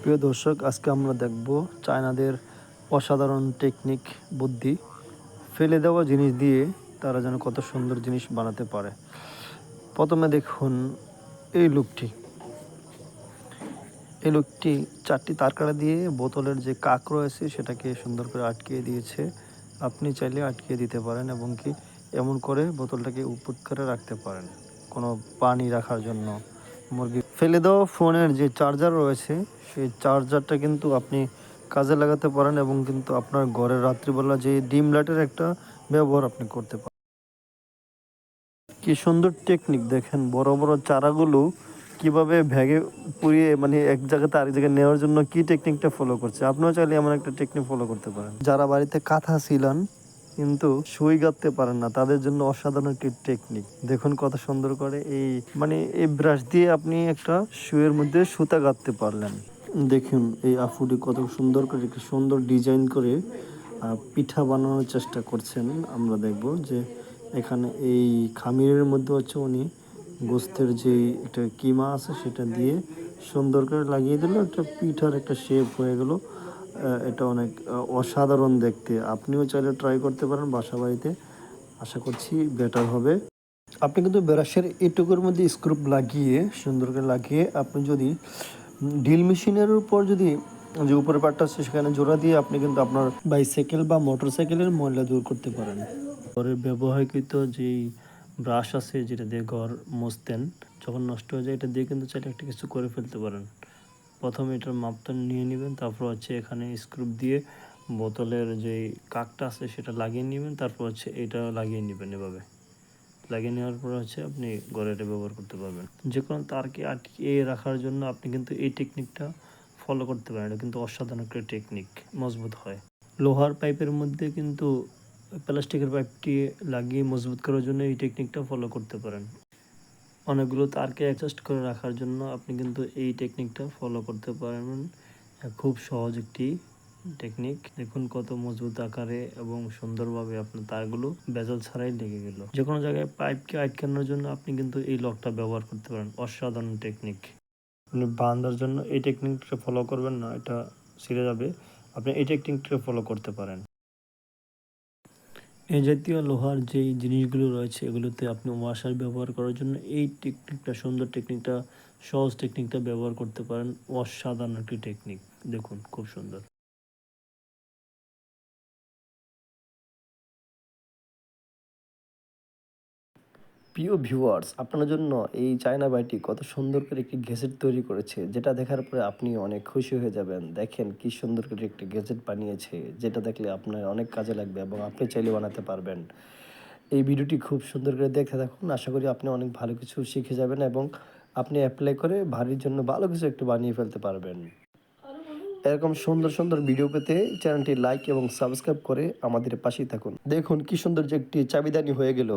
প্রিয় দর্শক, আজকে আমরা দেখব চায়নাদের অসাধারণ টেকনিক বুদ্ধি। ফেলে দেওয়া জিনিস দিয়ে তারা যেন কত সুন্দর জিনিস বানাতে পারে। প্রথমে দেখুন এই লুকটি। এই লোকটি চারটি তারকাড়া দিয়ে বোতলের যে কাক রয়েছে, সেটাকে সুন্দর করে আটকিয়ে দিয়েছে। আপনি চাইলে আটকিয়ে দিতে পারেন এবং কি এমন করে বোতলটাকে উপর করে রাখতে পারেন কোনো পানি রাখার জন্য। মুরগি ফেলে দেওয়া ফোনের যে চার্জার রয়েছে, সেই চার্জারটা কিন্তু আপনি কাজে লাগাতে পারেন এবং কিন্তু আপনার ঘরে রাত্রিবেলা যে ডিম লাইটের একটা ব্যবহার আপনি করতে পারেন। কি সুন্দর টেকনিক দেখেন, বড় বড় চারাগুলো কীভাবে ভ্যাগে পুড়িয়ে মানে এক জায়গাতে আরেক জায়গায় নেওয়ার জন্য কি টেকনিকটা ফলো করছে? আপনিও চাইলে এমন একটা টেকনিক ফলো করতে পারেন। যারা বাড়িতে কাঁথা ছিলেন কিন্তু সুই গাঁথতে পারেন না। তাদের জন্য অসাধারণ একটি টেকনিক দেখুন কত সুন্দর করে এই মানে এই ব্রাশ দিয়ে আপনি একটা শুয়ের মধ্যে সুতা গাঁথতে পারলেন। দেখুন এই আফুটি কত সুন্দর করে একটি সুন্দর ডিজাইন করে পিঠা বানানোর চেষ্টা করছেন। আমরা দেখব যে এখানে এই খামিরের মধ্যে হচ্ছে উনি গোস্তের যে একটা কিমা আছে, সেটা দিয়ে সুন্দর করে লাগিয়ে দিল। একটা পিঠার একটা শেপ হয়ে গেল। এটা অনেক অসাধারণ দেখতে। আপনিও চাইলে ট্রাই করতে পারেন, বাসা বাড়িতে আশা করছি বেটার হবে। আপনি কিন্তু ব্রাশের এটুকুর মধ্যে স্ক্রুপ লাগিয়ে, সুন্দর করে লাগিয়ে আপনি যদি ড্রিল মেশিনের উপর যদি যে উপরের পার্টটা আছে সেখানে জোড়া দিয়ে আপনি কিন্তু আপনার বাইসাইকেল বা মোটরসাইকেলের ময়লা দূর করতে পারেন। ঘরের ব্যবহারকৃত যেই ব্রাশ আছে, যেটা দিয়ে ঘর মুছতেন, যখন নষ্ট হয়ে যায়, এটা দিয়ে কিন্তু চাইলে একটা কিছু করে ফেলতে পারেন। প্রথমে এটার মাপটা নিয়ে নেবেন, তারপর হচ্ছে এখানে স্ক্রুপ দিয়ে বোতলের যে কাকটা আছে সেটা লাগিয়ে নেবেন, তারপর হচ্ছে এটা লাগিয়ে নেবেন এভাবে। লাগিয়ে নেওয়ার পর হচ্ছে আপনি ঘরে এটা ব্যবহার করতে পারবেন। যে কোনো তারকে আটকিয়ে রাখার জন্য আপনি কিন্তু এই টেকনিকটা ফলো করতে পারেন। এটা কিন্তু অসাধারণ একটা টেকনিক মজবুত হয়। লোহার পাইপের মধ্যে কিন্তু প্লাস্টিকের পাইপটি লাগিয়ে মজবুত করার জন্য এই টেকনিকটা ফলো করতে পারেন। অনেকগুলো তারকে অ্যাডজাস্ট করে রাখার জন্য আপনি কিন্তু এই টেকনিকটা ফলো করতে পারবেন। খুব সহজ একটি টেকনিক দেখুন কত মজবুত আকারে এবং সুন্দরভাবে আপনার তারগুলো বেজল ছাড়াই লেগে গেল। যে কোনো জায়গায় পাইপকে আটকানোর জন্য আপনি কিন্তু এই লকটা ব্যবহার করতে পারেন। অসাধারণ টেকনিক আপনি বান্ধার জন্য এই টেকনিকটা ফলো করবেন না, এটা ছিঁড়ে যাবে। আপনি এই টেকনিকটা ফলো করতে পারেন। এই জাতীয় লোহার যেই জিনিসগুলো রয়েছে, এগুলোতে আপনি ওয়াশার ব্যবহার করার জন্য এই টেকনিকটা সুন্দর টেকনিকটা সহজ টেকনিকটা ব্যবহার করতে পারেন। অসাধারণ একটি টেকনিক দেখুন, খুব সুন্দর। প্রিয় ভিউয়ার্স আপনার জন্য এই চায়না বাইটি কত সুন্দর করে একটি গ্যাজেট তৈরি করেছে, যেটা দেখার পরে আপনি অনেক খুশি হয়ে যাবেন। দেখেন কি সুন্দর করে একটি গ্যাজেট বানিয়েছে, যেটা দেখলে আপনার অনেক কাজে লাগবে এবং আপনি চাইলে বানাতে পারবেন। এই ভিডিওটি খুব সুন্দর করে দেখে থাকুন, আশা করি আপনি অনেক ভালো কিছু শিখে যাবেন এবং আপনি অ্যাপ্লাই করে ভারীর জন্য ভালো কিছু একটু বানিয়ে ফেলতে পারবেন। এরকম সুন্দর সুন্দর ভিডিও পেতে চ্যানেলটি লাইক এবং সাবস্ক্রাইব করে আমাদের পাশেই থাকুন। দেখুন কি সুন্দর যে একটি চাবিদানি হয়ে গেল।